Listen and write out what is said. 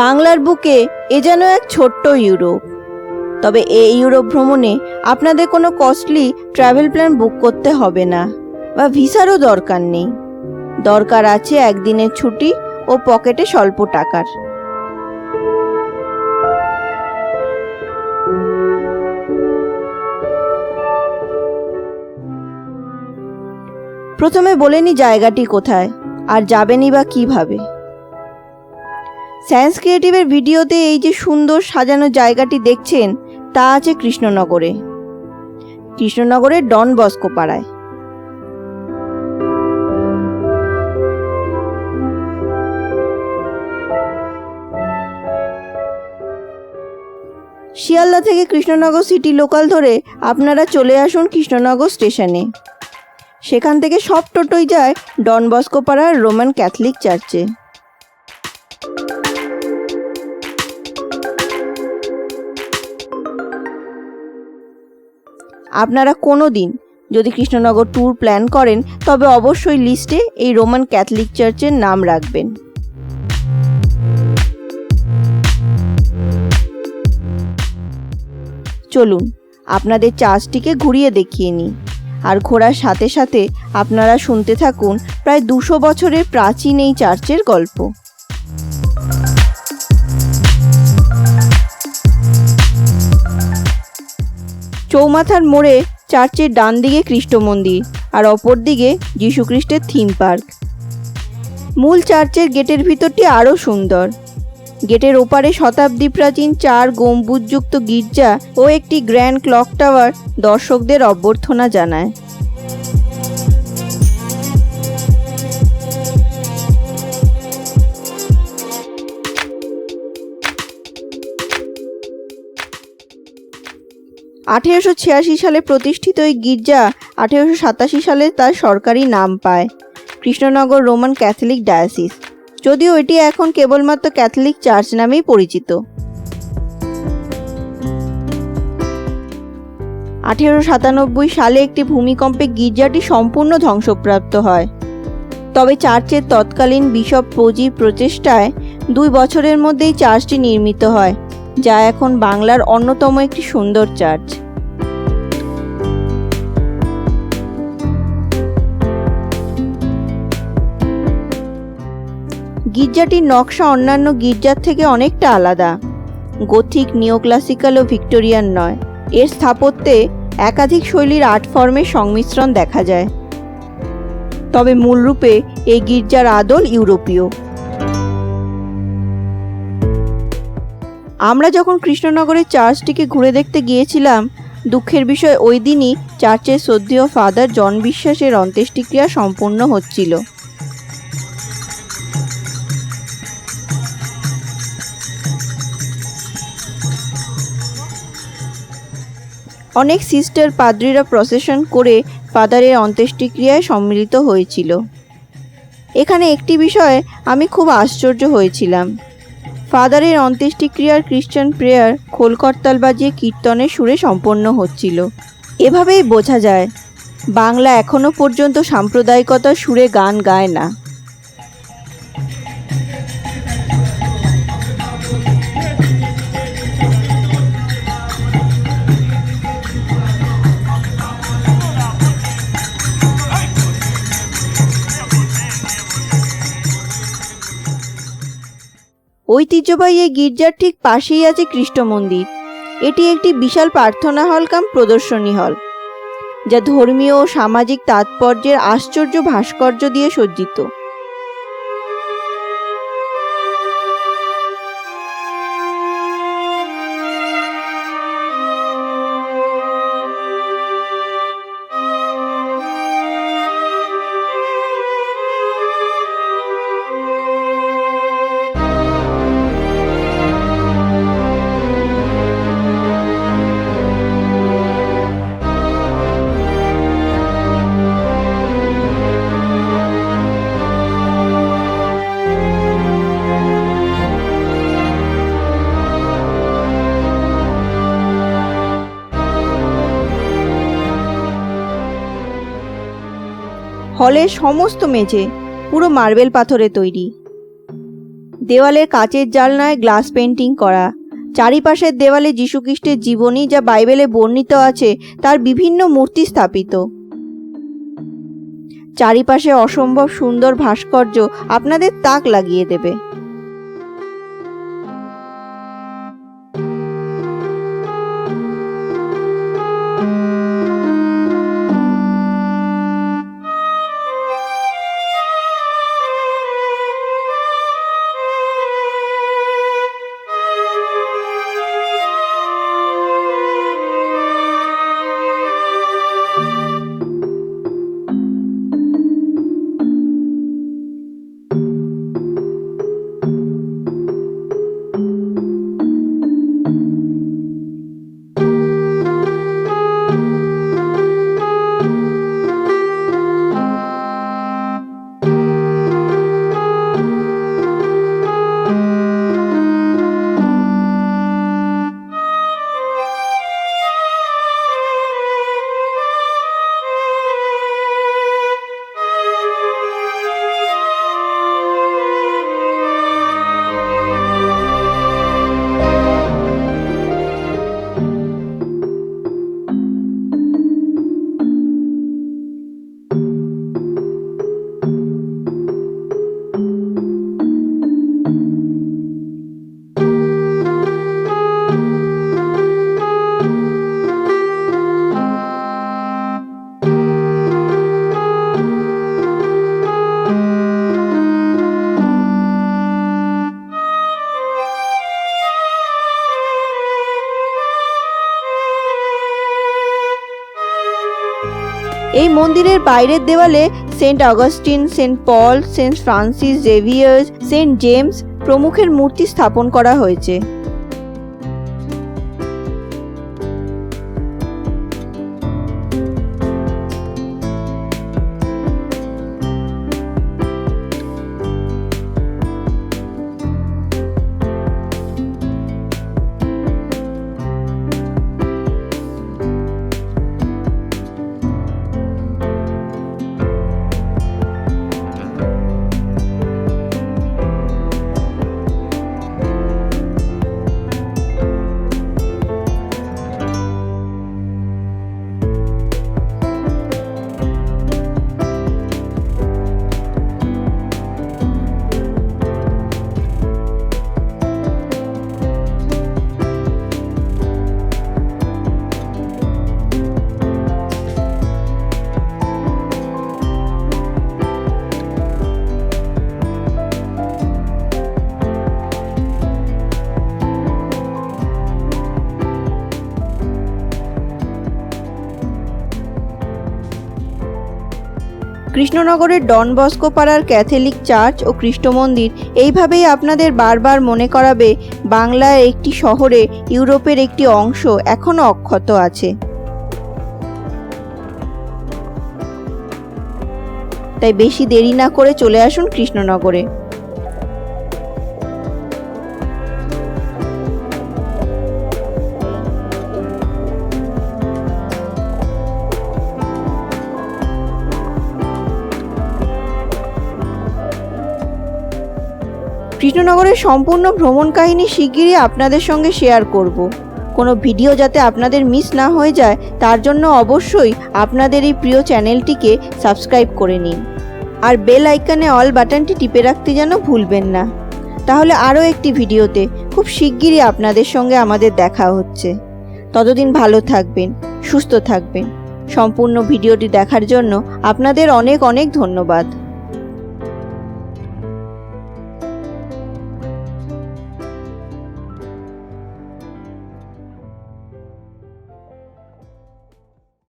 বাংলার বুকে এ যেন এক ছোট্ট ইউরোপ। তবে এই ইউরোপ ভ্রমণে আপনাদের কোনো কস্টলি ট্রাভেল প্ল্যান বুক করতে হবে না বা ভিসারও দরকার নেই। দরকার আছে একদিনের ছুটি ও পকেটে স্বল্প টাকার। প্রথমে বলেনি জায়গাটি কোথায়, আর যাবেনই বা কীভাবে। সায়েন্স ক্রিয়েটিভের ভিডিওতে এই যে সুন্দর সাজানো জায়গাটি দেখছেন, তা আছে কৃষ্ণনগরে। কৃষ্ণনগরের ডন বস্কো পাড়ায়। শিয়ালদা থেকে কৃষ্ণনগর সিটি লোকাল ধরে আপনারা চলে আসুন কৃষ্ণনগর স্টেশনে। সেখান থেকে সব টোটোই যায় ডন বস্কো পাড়ার রোমান ক্যাথলিক চার্চে আপনারা কোনো দিন যদি কৃষ্ণনগর ট্যুর প্ল্যান করেন, তবে অবশ্যই লিস্টে এই রোমান ক্যাথলিক চার্চের নাম রাখবেন। চলুন, আপনাদের চার্চটিকে ঘুরিয়ে দেখিয়ে নিই। আর ঘোরার সাথে সাথে আপনারা শুনতে থাকুন প্রায় দুশো বছরের প্রাচীন এই চার্চের গল্প। চৌমাথার মোড়ে চার্চের ডান দিকে খ্রিস্ট মন্দির আর অপর দিকে যীশুখ্রিস্টের থিম পার্ক। মূল চার্চের গেটের ভিতরটি আরও সুন্দর। গেটের ওপারে শতাব্দী প্রাচীন চার গম্বুজযুক্ত গির্জা ও একটি গ্র্যান্ড ক্লক টাওয়ার দর্শকদের অভ্যর্থনা জানায়। আঠেরোশো ছিয়াশি সালে প্রতিষ্ঠিত এই গির্জা আঠেরোশো সাতাশি সালে তার সরকারি নাম পায়, কৃষ্ণনগর রোমান ক্যাথলিক ডায়াসিস। যদিও এটি এখন কেবলমাত্র ক্যাথলিক চার্চ নামেই পরিচিত। আঠেরোশো সাতানব্বই সালে একটি ভূমিকম্পে গির্জাটি সম্পূর্ণ ধ্বংসপ্রাপ্ত হয়। তবে চার্চের তৎকালীন বিশপ পজির প্রচেষ্টায় দুই বছরের মধ্যেই চার্চটি নির্মিত হয়। যা এখন বাংলার অন্যতম একটি সুন্দর চার্চ। গির্জাটির নকশা অন্যান্য গির্জার থেকে অনেকটা আলাদা। গথিক, নিওক্লাসিক্যাল ও ভিক্টোরিয়ান নয়। এর স্থাপত্যে একাধিক শৈলীর আর্ট ফর্মের সংমিশ্রণ দেখা যায়। তবে মূলরূপে এই গির্জার আদল ইউরোপীয়। আমরা যখন কৃষ্ণনগরের চার্চটিকে ঘুরে দেখতে গিয়েছিলাম, দুঃখের বিষয় ওই দিনই চার্চের শ্রদ্ধেয় ফাদার জন বিশ্বাসের অন্ত্যেষ্টিক্রিয়া সম্পূর্ণ হচ্ছিল। অনেক সিস্টার পাদ্রীরা প্রসেশন করে ফাদারের অন্ত্যেষ্টিক্রিয়ায় সম্মিলিত হয়েছিল। এখানে একটি বিষয়ে আমি খুব আশ্চর্য হয়েছিলাম। ফাদারের অন্ত্যেষ্টিক্রিয়ার খ্রিস্টান প্রেয়ার খোলকর্তাল বাজিয়ে কীর্তনের সুরে সম্পন্ন হচ্ছিল। এভাবেই বোঝা যায়, বাংলা এখনও পর্যন্ত সাম্প্রদায়িকতার সুরে গান গায় না। ঐতিহ্যবাহী এই গির্জার ঠিক পাশেই আছে কৃষ্ণ মন্দির। এটি একটি বিশাল প্রার্থনা হল কাম প্রদর্শনী হল, যা ধর্মীয় ও সামাজিক তাৎপর্যের আশ্চর্য ভাস্কর্য দিয়ে সজ্জিত। হলের সমস্ত মেঝে পুরো মার্বেল পাথরে তৈরি। দেওয়ালে কাচের জালনায় গ্লাস পেন্টিং করা। চারিপাশের দেওয়ালে যীশুখ্রিস্টের জীবনী যা বাইবেলে বর্ণিত আছে, তার বিভিন্ন মূর্তি স্থাপিত। চারিপাশে অসম্ভব সুন্দর ভাস্কর্য আপনাদের তাক লাগিয়ে দেবে। এই মন্দিরের বাইরের দেওয়ালে saint Augustine, saint Paul, saint Francis, Xavier's, saint James প্রমুখের মূর্তি স্থাপন করা হয়েছে। কৃষ্ণনগরের ডন বস্কো পাড়ার ক্যাথলিক চার্চ ও কৃষ্ণ মন্দির এইভাবেই আপনাদের বারবার মনে করাবে, বাংলার একটি শহরে, ইউরোপের একটি অংশ এখনও অক্ষত আছে। তাই বেশি দেরি না করে চলে আসুন কৃষ্ণনগরে। কৃষ্ণনগরের সম্পূর্ণ ভ্রমণ কাহিনী শিগগিরই আপনাদের সঙ্গে শেয়ার করব। কোনো ভিডিও যাতে আপনাদের মিস না হয়ে যায়, তার জন্য অবশ্যই আপনাদের এই প্রিয় চ্যানেলটিকে সাবস্ক্রাইব করে নিন। আর বেল আইকনে অল বাটনটি টিপে রাখতে যেন ভুলবেন না। তাহলে আরও একটি ভিডিওতে খুব শিগগিরই আপনাদের সঙ্গে আমাদের দেখা হচ্ছে। ততদিন ভালো থাকবেন, সুস্থ থাকবেন। সম্পূর্ণ ভিডিওটি দেখার জন্য আপনাদের অনেক অনেক ধন্যবাদ।